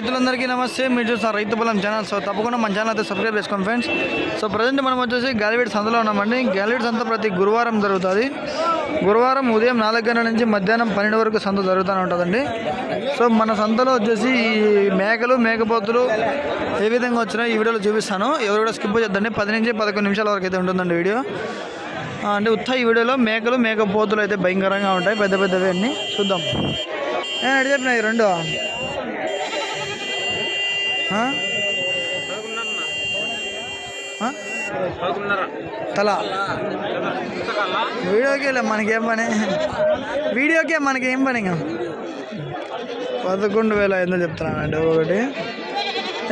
రైతులందరికీ నమస్తే. మీరు చూస్తారు రైతు బలం ఛానల్. సో తప్పకుండా మన ఛానల్ అయితే సబ్స్క్రైబ్ చేసుకోండి ఫ్రెండ్స్. సో ప్రజెంట్ మనం వచ్చేసి గాలివీడ్ సంతలో ఉన్నామండి. గాలివీడ్ సంత ప్రతి గురువారం జరుగుతుంది. గురువారం ఉదయం నాలుగు గంటల నుంచి మధ్యాహ్నం పన్నెండు వరకు సంత జరుగుతూనే ఉంటుందండి. సో మన సంతలో వచ్చేసి ఈ మేకలు మేకపోతులు ఏ విధంగా వచ్చినాయో ఈ వీడియోలో చూపిస్తాను. ఎవరు కూడా స్కిప్ చేద్దండి పది నుంచి పదకొండు నిమిషాల వరకు అయితే ఉంటుందండి వీడియో. అంటే ఉత్త ఈ వీడియోలో మేకలు మేకపోతులు అయితే భయంకరంగా ఉంటాయి. పెద్ద పెద్దవి అన్నీ చూద్దాం. ఏ అడిగి చెప్పిన ఈ రెండు. తల. వీడియోకి మనకేం పని? వీడియోకే మనకేం పని ఇంకా? పదకొండు వేల ఐదు చెప్తున్నానండి ఒకటి.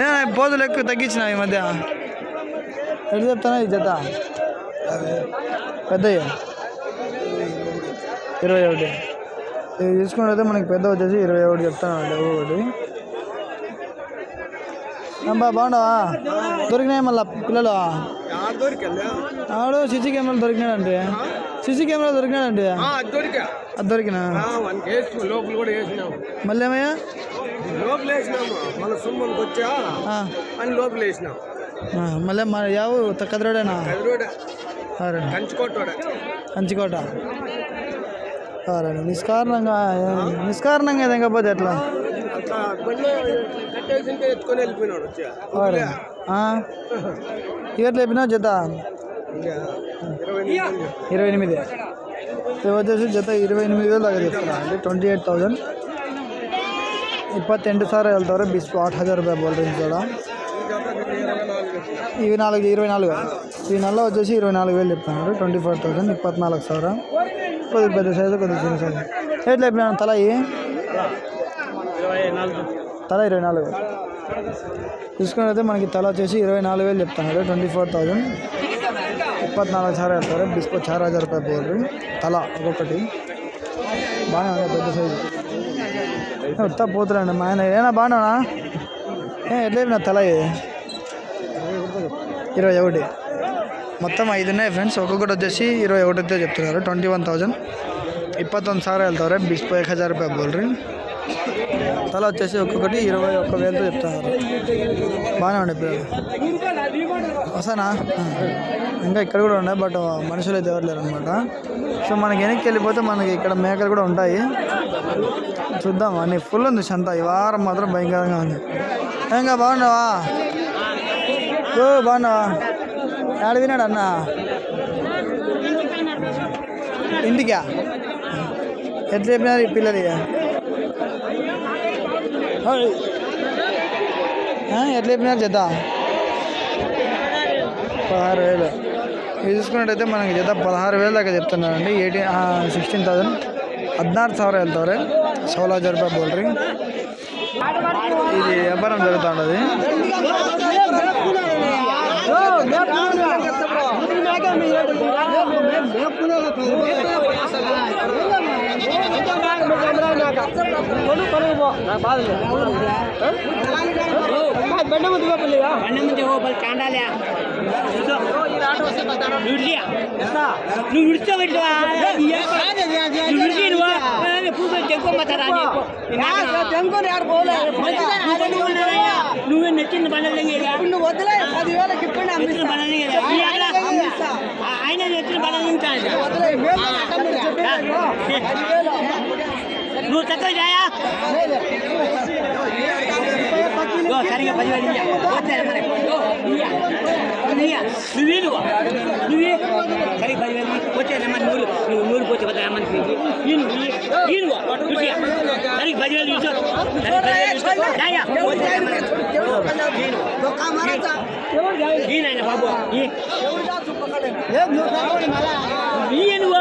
ఏ పోతులు ఎక్కువ తగ్గించిన ఈ మధ్య. ఎటు చెప్తానా ఈ జత? పెద్దయ్య? ఇరవై ఒకటి. ఇది తీసుకున్నట్లయితే మనకి పెద్ద వచ్చేసి ఇరవై ఒకటి చెప్తానండి ఒకటి. బాగుండవా దొరికినాయి మళ్ళా పిల్లలు? ఆడు సిసి కెమెరాలు దొరికినాడంటే? CC camera దొరికినాడంటే? దొరికా. అది దొరికినా? మళ్ళీ ఏమయ్యా లోపల వేసినాము. మన వచ్చా? అని లోపల వేసినాం మళ్ళీ మన యావు కదరోడేనా? కంచికోట. సరే నిష్కారణంగా నిష్కారణంగా తెగపోతే ఎట్లా? అట్లా బండి కొట్టేసింటే జత? ఇరవై ఎనిమిది వచ్చేసి జత ఇరవై ఎనిమిది. వేలు దగ్గర చెప్తున్నా. అండి ట్వంటీ ఎయిట్ థౌజండ్ ಇಪ್ಪತ್ತೆಂಟು ಸಾವಿರ వెళ్తారు ಬಿಸ್ ಆಟ್ హజార్ రూపాయలు ಬೋಲ್ಡ್ರಿಂಕ್ కూడా. ఇవి నాలుగు ఇరవై నాలుగు ఈ నెలలో వచ్చేసి ఇరవై నాలుగు వేలు చెప్తున్నారు ట్వంటీ ఫోర్ థౌసండ్ ఇప్పత్నాలుగు సార్ కొద్దిగా పెద్ద సైజు కొద్దిగా చిన్న సైజు ఎట్లా అయిపోయినా తల ఇవి తల ఇరవై నాలుగు వేలు. చూసుకున్నైతే మనకి తల వచ్చేసి ఇరవై నాలుగు వేలు చెప్తాను ట్వంటీ ఫోర్ థౌజండ్. ఇప్పత్నాలుగు చార్ వెళ్తారు బిస్కో చార్ హజార్ రూపాయలు పోయారు తల ఒక్కొక్కటి. బాగానే ఉంది పెద్ద సైజు. ఉత్త పోతున్నాండి మా ఆయన ఏనా బాగున్నానా ఎట్లా నా తల ఇరవై ఒకటి. మొత్తం ఐదు ఉన్నాయి ఫ్రెండ్స్. ఒక్కొక్కటి వచ్చేసి ఇరవై ఒకటి అయితే చెప్తున్నారు. Twenty one thousand. ಇಪ್ಪತ್ತೊಂದು ಸಾವಿರ ಹೇಳ್ತವ್ರೆ ಬಿಸ್ ಎಕ್ ಹಜಾರ್ ರೂಪಾಯಿ ಬೋಲ್ರಿ తల వచ్చేసి ఒక్కొక్కటి ఇరవై ఒక్క వేలతో చెప్తున్నారు. బాగానే ఉండే పిల్లలు. వస్తానా? ఇంకా ఇక్కడ కూడా ఉన్నాయి బట్ మనుషులు అయితే ఎవరు లేరు అనమాట సో మనకి వెనక్కి వెళ్ళిపోతే మనకి ఇక్కడ మేకలు కూడా ఉంటాయి. చూద్దాం అన్ని ఫుల్ ఉంది సంత ఈ వారం మాత్రం భయంకరంగా ఉంది. ఇంకా బాగున్నావా? ఓ బాగున్నావా? ఆడ వినాడు అన్న? ఇంటికా? ఎట్లా చెప్పినారు ఈ పిల్లలు ఎట్లా చెప్పినారు జత పదహారు వేలు ఇది చూసుకున్నట్టయితే మనకి జత పదహారు వేలు దాకా చెప్తున్నారండి ఎయిటీ సిక్స్టీన్ థౌసండ్ ಹದಿನಾರು ಸಾವಿರ ಹೇಳ್ತವ್ರೆ ಸೋಲ ಹಜಾರ್ ರೂಪಾಯಿ ಬೋಲ್ರಿ ఇది వ్యాపారం జరుగుతూ బాధ బండ ముందు పోపలియా బండ ముందు పోపలి కాండాలే నువ్వు విడిచావు పూజలు తెంకోమారా తెంకొని ఆడు పోలే నువ్వే నచ్చిన బండలు నువ్వు వద్దులే పదివేల కిప్పండి అమ్మించిన బండలు ఆయన నచ్చిన బండలు వద్దులే పదివేలు నువ్వు తక్కువ చేయా ఓ, సరిగా పదివేలు ఇయ్య. వచ్చాయి మరి. ఓ, ఇయ్య. నువ్వే నువ్వు నువ్వే సరిగా పది వేలు పోతాయి నూరు నువ్వు నూరు పోతే పోతాయి అమ్మ ఈను ఈను సరిగా సరిగా ఈయన బాబు ఇయ్య నువ్వు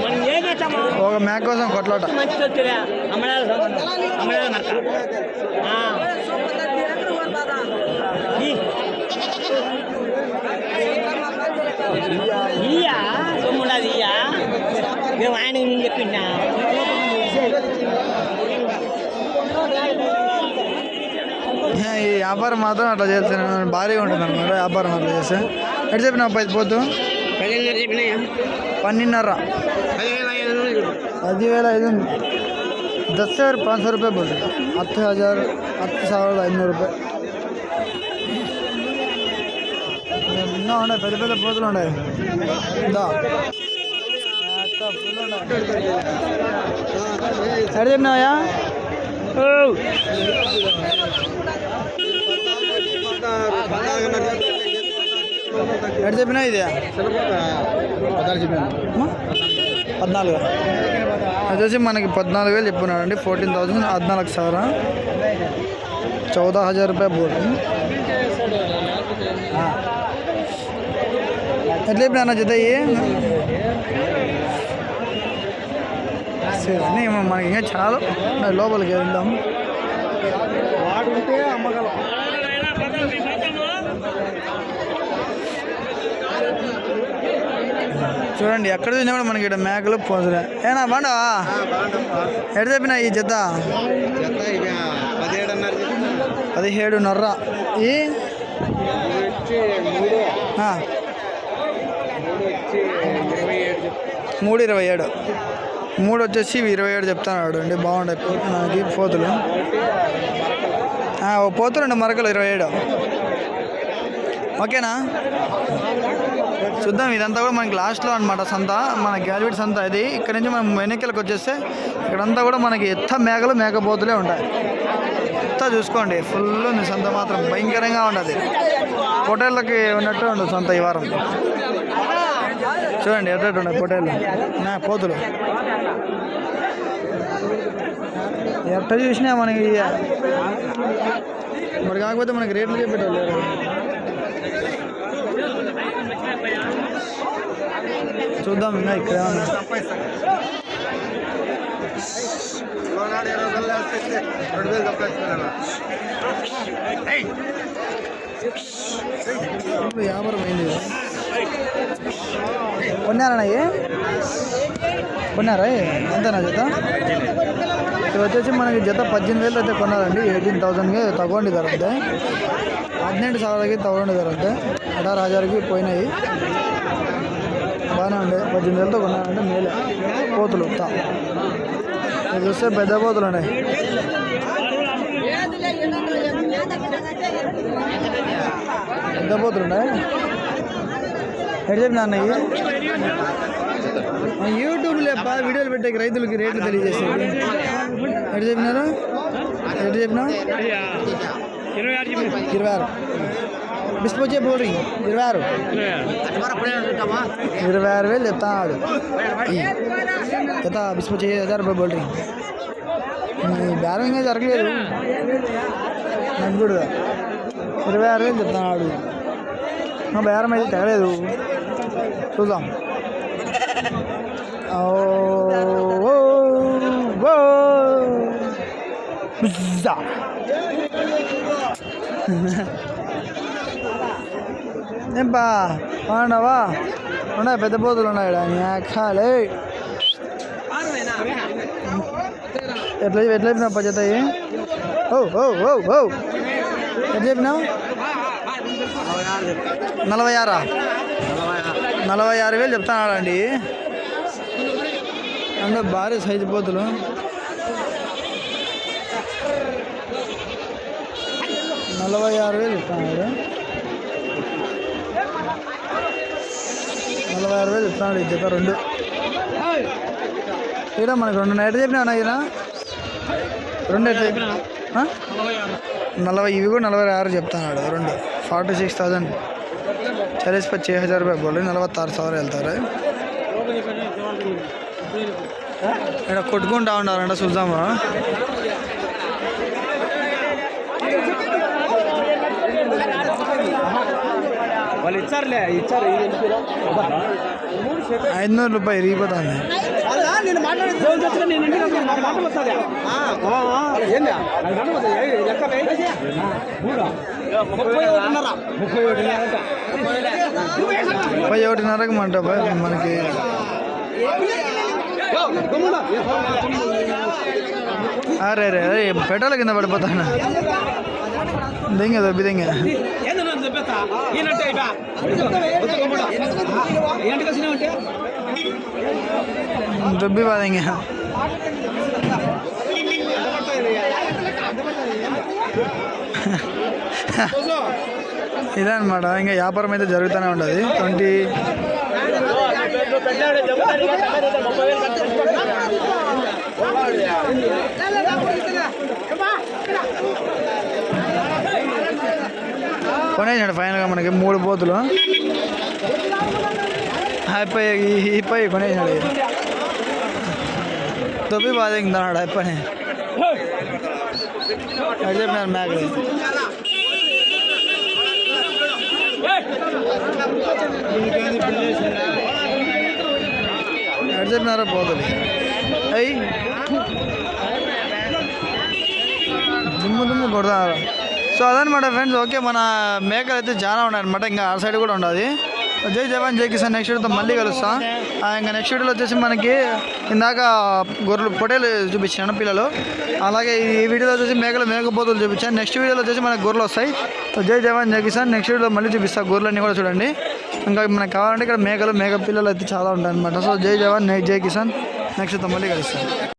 మనం ఏం చేస్తామా ఒక మేక కోసం కొట్లాట. ఇయ్యా సొమ్ముండదు ఇయ్యా మేము నేను చెప్పిండా ఈ వ్యాపారం మాత్రం అట్లా చేస్తాను భారీగా ఉంటుంది అనమాట వ్యాపారం అట్లా చేస్తే. ఎటు చెప్పిన పది పోతు? పదిహేను చెప్పినాయా? పన్నెండున్నర. ಪದಿವೇಲ ಇದು ದಸ್ ಸಾವಿರ ಪಾಂಚ್ ಸೌ ರೂಪಾಯಿ ಬರ್ತದೆ ಹತ್ತು ಹಜಾರ್ ಹತ್ತು ಸಾವಿರದ ಐನೂರು ರೂಪಾಯಿ ಇನ್ನೂ ఉన్నాయి పెద్ద పెద్ద పోతులు ఉన్నాయి ఇందా సరే చెప్పినావయ్యా ఎక్కడ చెప్పినా ఇది పదహారు చెప్పాను పద్నాలుగు. వచ్చేసి మనకి పద్నాలుగు వేలు చెప్పినాడు అండి ఫోర్టీన్ థౌజండ్ పద్నాలుగు సార్. చౌదా హజార్ రూపాయ బోర్డు. ఎట్లా ఇప్పుడు అన్న జత సరే మనకి ఇంకా చాలా లోపలికి వెళ్దాం. అమ్మగలం. చూడండి ఎక్కడ చూసినా కూడా మనకి ఇక్కడ మేకలు పోతులే ఏనా బాండవా ఎక్కడ చెప్పినా ఈ జత? పదిహేడున్నర ఈ. మూడు. ఇరవై ఏడు మూడు వచ్చేసి ఇరవై ఏడు చెప్తాడు అండి బాగుంటాయి మనకి పోతులు ఓ పోతులు అండి మరకలు ఇరవై ఏడు. ఓకేనా? చూద్దాం ఇదంతా కూడా మనకి లాస్ట్లో అనమాట సంత. మన గ్యాల్విట్ సంత ఇది. ఇక్కడ నుంచి మనం వెనకలకి వచ్చేస్తే ఇక్కడంతా కూడా మనకి ఎత్త మేకలు మేకపోతులే ఉంటాయి. ఎత్త చూసుకోండి. ఫుల్ ఉంది సంత మాత్రం. భయంకరంగా ఉండదు పొటేళ్ళకి ఉన్నట్టు ఉండదు సంత ఈ వారం. చూడండి ఎట్టు ఉండదు పొటేళ్ళు నా పోతులు. ఎట్ట చూసినా మనకి మరి కాకపోతే మనకి రేట్లు చెప్పేటోళ్ళు చూద్దాం ఇంకా ఇక్కడ ఏమన్నా. ఇప్పుడు వ్యాపారం అయింది కొన్నారన్నా ఇవి? కొన్నారా ఇవి? ఎంతనా జత ఇది వచ్చేసి మనకి జత పద్దెనిమిది వేలు అయితే కొన్నారండి ఎయిటీన్ థౌసండ్కి తగ్గండి ధర అంతే ಹದಿನೆಂಟು ಸಾವಿರಕ್ಕೆ ತಗೊಂಡಿದ್ದಾರಂತೆ ಹಠಾರು హజార్కి పోయినాయి బాగానే ఉండే. పద్దెనిమిది వేలతో కొన్నారంటే మేలే. పోతులు తా ఇది చూస్తే పెద్ద పోతులు ఉన్నాయి. పెద్ద పోతులు ఉన్నాయి. ఎటు చెప్పిన అన్నయ్య? యూట్యూబ్ లేప వీడియోలు పెట్టే రైతులకి రేట్లు తెలియజేసేది. ఎటు చెప్పినారు? ఎటు చెప్పినా ఇరవై ఆరు. బిస్పోచే బోల్ రింగ్ ఇరవై ఆరు. ఇరవై ఆరు వేలు చెప్తాడు. ఎంత బిస్పోచే హజార్ రూపాయలు బోల్ ఈ బేరం ఇంకా జరగలేదు. నాకు కూడా ఇరవై ఆరు వేలు చెప్తాడు. మా బేరం అయితే తెగలేదు చూద్దాం. ఓ. ఏంపా ఉండవా ఉన్నాయి పెద్ద పోతులు ఉన్నాయి ఈడ. ఎట్లా ఎట్లా చెప్పినావు పచ్చత ఓ ఓ ఓ ఓ. ఎట్లా చెప్పినావు? నలభై ఆరా? నలభై ఆరు వేలు చెప్తానండి అంటే భారీ సైజు పోతులు నలభై ఆరు వేలు చెప్తున్నాడు నలభై ఆరు వేలు చెప్తున్నాడు ఇది చెప్పారు రెండు. ఇక్కడ మనకు రెండు నైట్ చెప్పినా ఉన్నాయి ఈయన? రెండు ఎట్లా చెప్పినా నలభై ఇవి కూడా నలభై ఆరు చెప్తున్నాడు రెండు. Forty six thousand. చాలీస్ పచ్చి హజార్ రూపాయలు బోల్ నలభై ఆరు సవర వెళ్తారు. ఇక్కడ కొట్టుకుంటా ఉండాలంట చూద్దామా? వాళ్ళు ఇచ్చారులే ఇచ్చారు ఐదునూరు రూపాయలు ఇరిగిపోతుంది నేను మాట్లాడేది ఫోన్ చేస్తే నేను ఇంటికి వస్తాను. నాకు మాటలు వస్తుందా? ఏందా? నాకు మాటలు వస్తాయి. ఏ, లెక్క వేయి. ముప్పై ఒకటిన్నర. ముప్పై ఒకటిన్నర. ముప్పై ఒకటిన్నరకు మంట భయ్ మనకి యో, గమ్మున. అరే రే అరే పెట్రోల్ కింద పడిపోతాను దింగ దొబ్బి దింగ ఏందన్నా అది చెప్పేస్తా? ఈయనంటే ఇట. వచ్చి గమ్మున. ఏంటికి వచ్చినావంటే? దొబ్బి బాదింగ ఇదన్నమాట ఇంకా వ్యాపారం అయితే జరుగుతూనే ఉంటుంది ట్వంటీ కొనేసాడు ఫైనల్గా మనకి మూడు పోతులు అయిపోయి అయిపోయి కొనేసాడు ఇక. తొప్పి బాధ ఇంకన్నాడు అయిపోయి ఎక్కడ చెప్పినారు మేకలు ఎక్కడ చెప్పినారో పోతుంది. అయ్యి దుమ్ము దుమ్ము కొడతారు? సో అదనమాట ఫ్రెండ్స్ ఓకే మన మేకలు అయితే చాలా ఉన్నాయి అనమాట ఇంకా ఆ సైడ్ కూడా ఉండదు జై జవాన్ జై కిసాన్. నెక్స్ట్ వీడియోతో మళ్ళీ కలుస్తాం. ఇంకా నెక్స్ట్ వీడియోలో వచ్చేసి మనకి ఇందాక గొర్రెలు పొటేలు చూపించాను పిల్లలు. అలాగే ఈ వీడియోలో వచ్చేసి మేకలు మేకపోతులు చూపించాను. నెక్స్ట్ వీడియోలో వచ్చేసి మనకి గొర్రెలు వస్తాయి. సో జై జవాన్ జై కిసాన్. నెక్స్ట్ వీడియోలో మళ్ళీ చూపిస్తాను గొర్రెలన్నీ కూడా చూడండి. ఇంకా మనకు కావాలంటే ఇక్కడ మేకలు మేక పిల్లలు అయితే చాలా ఉంటాయి అనమాట సో జై జవాన్ జై కిసాన్. నెక్స్ట్ మళ్ళీ కలుస్తాం.